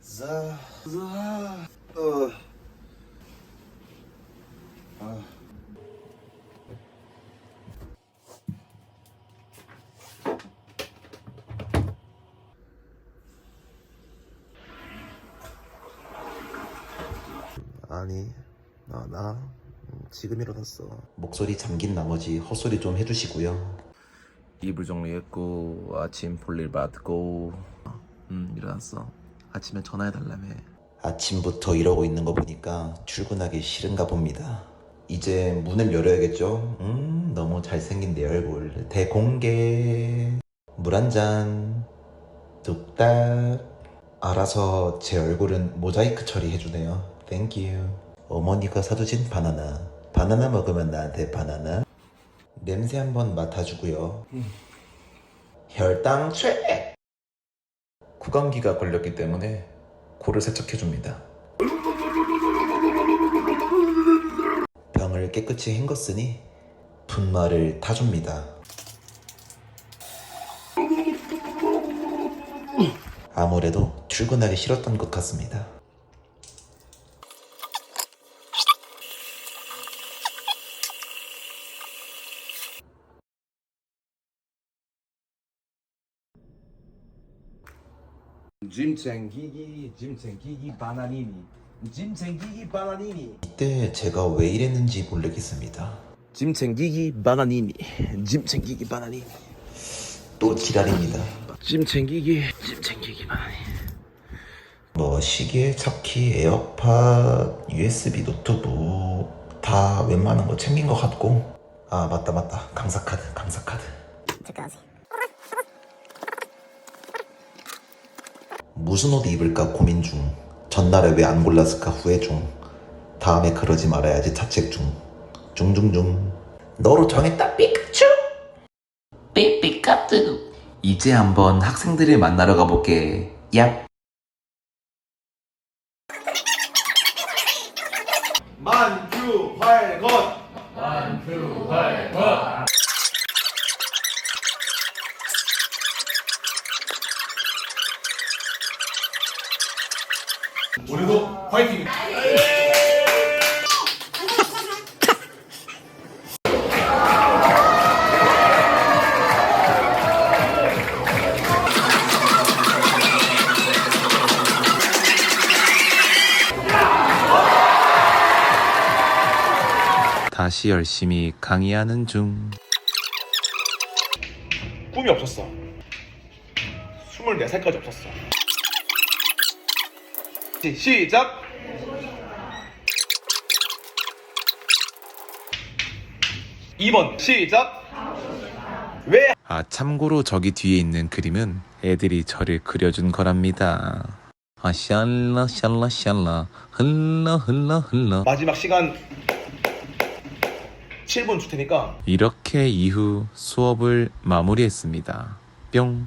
자, 자, 어. 아. 아니, 나, 나 음, 지금 일어났어. 목소리 잠긴 나머지 헛소리 좀 해주시고요. 이불 정리했고 아침 볼일 받고 음 일어났어. 아침에 전화해달라며. 아침부터 이러고 있는 거 보니까 출근하기 싫은가 봅니다. 이제 문을 열어야겠죠? 음, 너무 잘생긴 내 얼굴. 대공개. 물 한 잔. 뚝딱. 알아서 제 얼굴은 모자이크 처리해주네요. 땡큐. 어머니가 사주신 바나나. 바나나 먹으면 나한테 바나나. 냄새 한번 맡아주고요. 혈당 최! 구강기가 걸렸기 때문에 코를 세척해줍니다. 병을 깨끗이 헹궜으니 분말을 타줍니다. 아무래도 출근하기 싫었던 것 같습니다. 짐 챙기기, 짐 챙기기 바나니니, 짐 챙기기 바나니니. 이때 제가 왜 이랬는지 모르겠습니다. 짐 챙기기 바나니니, 짐 챙기기 바나니니, 또 지랄입니다. 짐 챙기기, 짐 챙기기 바나니. 뭐 시계, 차키, 에어팟, USB 노트북 다 웬만한 거 챙긴 것 같고 아 맞다 맞다 강사카드 강사카드 무슨 옷 입을까 고민 중. 전날에 왜 안 골랐을까 후회 중. 다음에 그러지 말아야지 자책 중. 중중중. 너로 정했다. 삐까츄! 삐삐까뚜. 이제 한번 학생들을 만나러 가볼게. 얍. 만주 활건. 우리도 화이팅! 다시 열심히 강의하는 중 꿈이 없었어. 24살까지 없었어. 시- 시작! 이번 시작! 왜 아, 참고로 저기 뒤에 있는 그림은 애들이 저를 그려준 거랍니다. 아, 샬라, 샬라, 샬라, 흘러, 흘러, 흘러. 마지막 시간 7분 줄 테니까 이렇게 이후 수업을 마무리했습니다. 뿅.